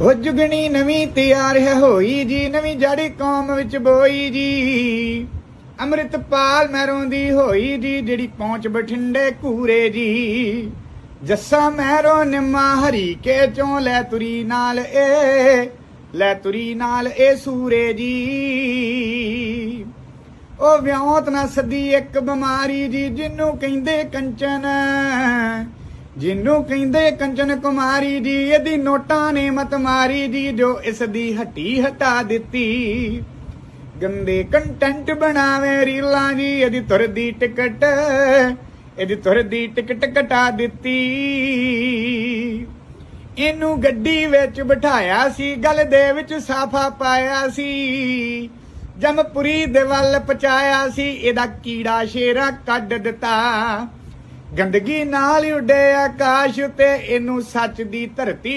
ਉਹ ਜੁਗਣੀ ਨਵੀਂ ਤਿਆਰ ਹੈ ਹੋਈ ਜੀ, ਨਵੀਂ ਜੜੀ ਕੌਮ ਵਿੱਚ ਬੋਈ ਜੀ। ਅੰਮ੍ਰਿਤਪਾਲ ਮਹਿਰੋਂ ਦੀ ਹੋਈ ਜੀ, ਜਿਹੜੀ ਪਹੁੰਚ ਬਠਿੰਡੇ ਕੂਰੇ ਜੀ। ਜੱਸਾ ਮਹਿਰੋਂ ਨਿੰਮਾ ਹਰੀ ਕੇ ਚੋਂ ਲੈ ਤੁਰੀ ਨਾਲ ਏ, ਲੈ ਤੁਰੀ ਨਾਲ ਏ ਸੂਰੇ ਜੀ। ਉਹ ਵਿਆਹਤ ਨਾ ਸਦੀ ਇੱਕ ਬਿਮਾਰੀ ਜੀ, ਜਿਹਨੂੰ ਕਹਿੰਦੇ ਕੰਚਨ। ਜਿਹਨੂੰ ਕਹਿੰਦੇ ਕੰਚਨ ਕੁਮਾਰੀ ਜੀ, ਇਹਦੀ ਨੋਟਾਂ ਨੇ ਮਤ ਮਾਰੀ ਜੀ, ਜੋ ਇਸ ਦੀ ਹੱਟੀ ਹਟਾ ਦਿੱਤੀ। ਗੰਦੇ ਕੰਟੈਂਟ ਬਣਾਵੇ ਰੀਲਾਂ ਜੀ, ਇਹਦੀ ਤੁਰ ਟਿਕਟ, ਇਹਦੀ ਤੁਰ ਟਿਕਟ ਕਟਾ ਦਿੱਤੀ। ਇਹਨੂੰ ਗੱਡੀ ਵਿੱਚ ਬਿਠਾਇਆ ਸੀ, ਗਲ ਦੇ ਵਿੱਚ ਸਾਫਾ ਪਾਇਆ ਸੀ। ਜਮਪੁਰੀ ਦੇ ਵੱਲ ਪਚਾਇਆ ਸੀ, ਇਹਦਾ ਕੀੜਾ ਸ਼ੇਰਾ ਕੱਢ ਦਿੱਤਾ। ਗੰਦਗੀ ਨਾਲ ਉੱਡੇ ਆਕਾਸ਼ ਤੇ ਇਹਨੂੰ ਸੱਚ ਦੀ ਧਰਤੀ